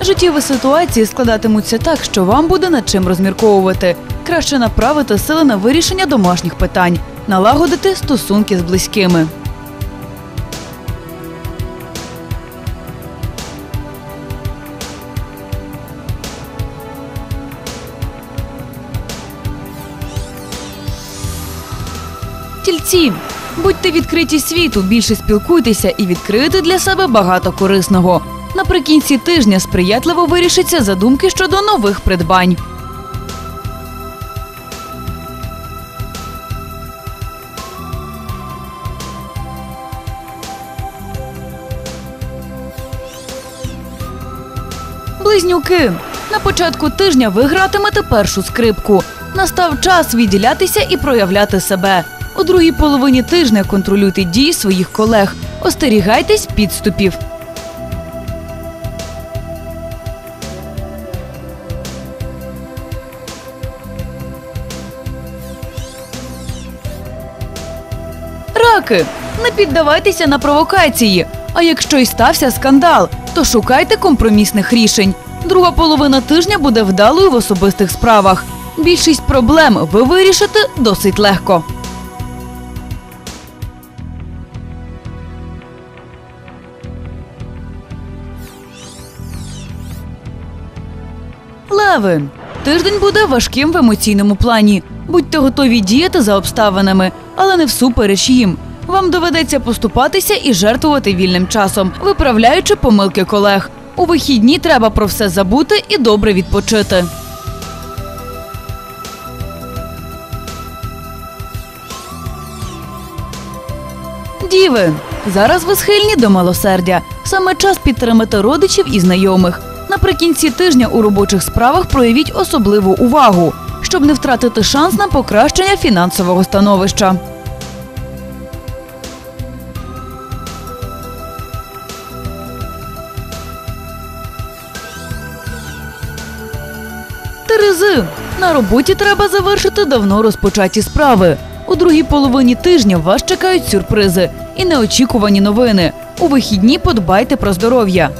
Життєві ситуації складатимуться так, що вам буде над чим розмірковувати. Краще направити сили на вирішення домашніх питань, налагодити стосунки з близькими. Тільці, будьте відкриті світу, більше спілкуйтеся і відкрийте для себе багато корисного. Наприкінці тижня сприятливо вирішиться задумки щодо нових придбань. Близнюки. На початку тижня ви гратимете першу скрипку. Настав час відділятися і проявляти себе. У другій половині тижня контролюйте дії своїх колег. Остерігайтесь підступів. Раки, не піддавайтеся на провокації. А якщо й стався скандал, то шукайте компромісних рішень. Друга половина тижня буде вдалою в особистих справах. Більшість проблем ви вирішите досить легко. Леви. Тиждень буде важким в емоційному плані. Будьте готові діяти за обставинами, але не всупереч їм. Вам доведеться поступатися і жертвувати вільним часом, виправляючи помилки колег. У вихідні треба про все забути і добре відпочити. Діви, зараз ви схильні до милосердя. Саме час підтримати родичів і знайомих. Наприкінці тижня у робочих справах проявіть особливу увагу, щоб не втратити шанс на покращення фінансового становища. Терези. На роботі треба завершити давно розпочаті справи. У другій половині тижня вас чекають сюрпризи і неочікувані новини. У вихідні подбайте про здоров'я.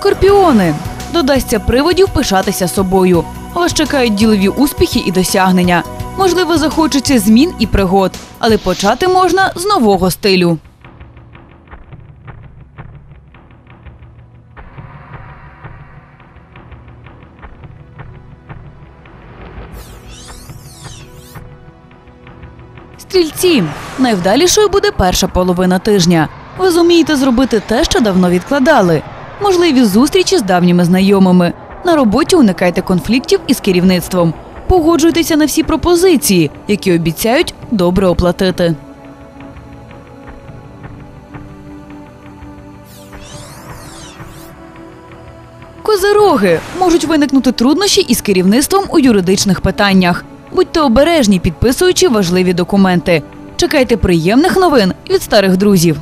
Скорпіони. Додасться приводів пишатися собою. Вас чекають ділові успіхи і досягнення. Можливо, захочеться змін і пригод, але почати можна з нового стилю. Стрільці. Найвдалішою буде перша половина тижня. Ви зумієте зробити те, що давно відкладали. Можливі зустрічі з давніми знайомими. На роботі уникайте конфліктів із керівництвом. Погоджуйтеся на всі пропозиції, які обіцяють добре оплатити. Козироги можуть виникнути труднощі із керівництвом у юридичних питаннях. Будьте обережні, підписуючи важливі документи. Чекайте приємних новин від старих друзів.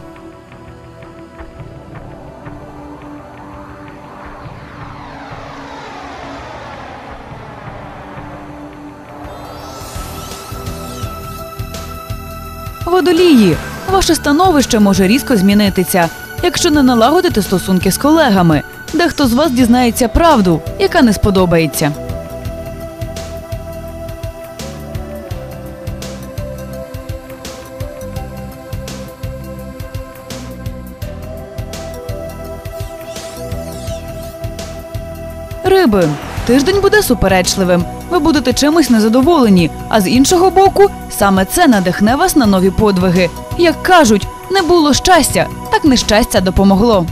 Водолії. Ваше становище може різко змінитися, якщо не налагодите стосунки з колегами. Дехто з вас дізнається правду, яка не сподобається. Риби. Тиждень буде суперечливим. Ви будете чимось незадоволені, а з іншого боку, саме це надихне вас на нові подвиги. Як кажуть, не було щастя, так нещастя допомогло.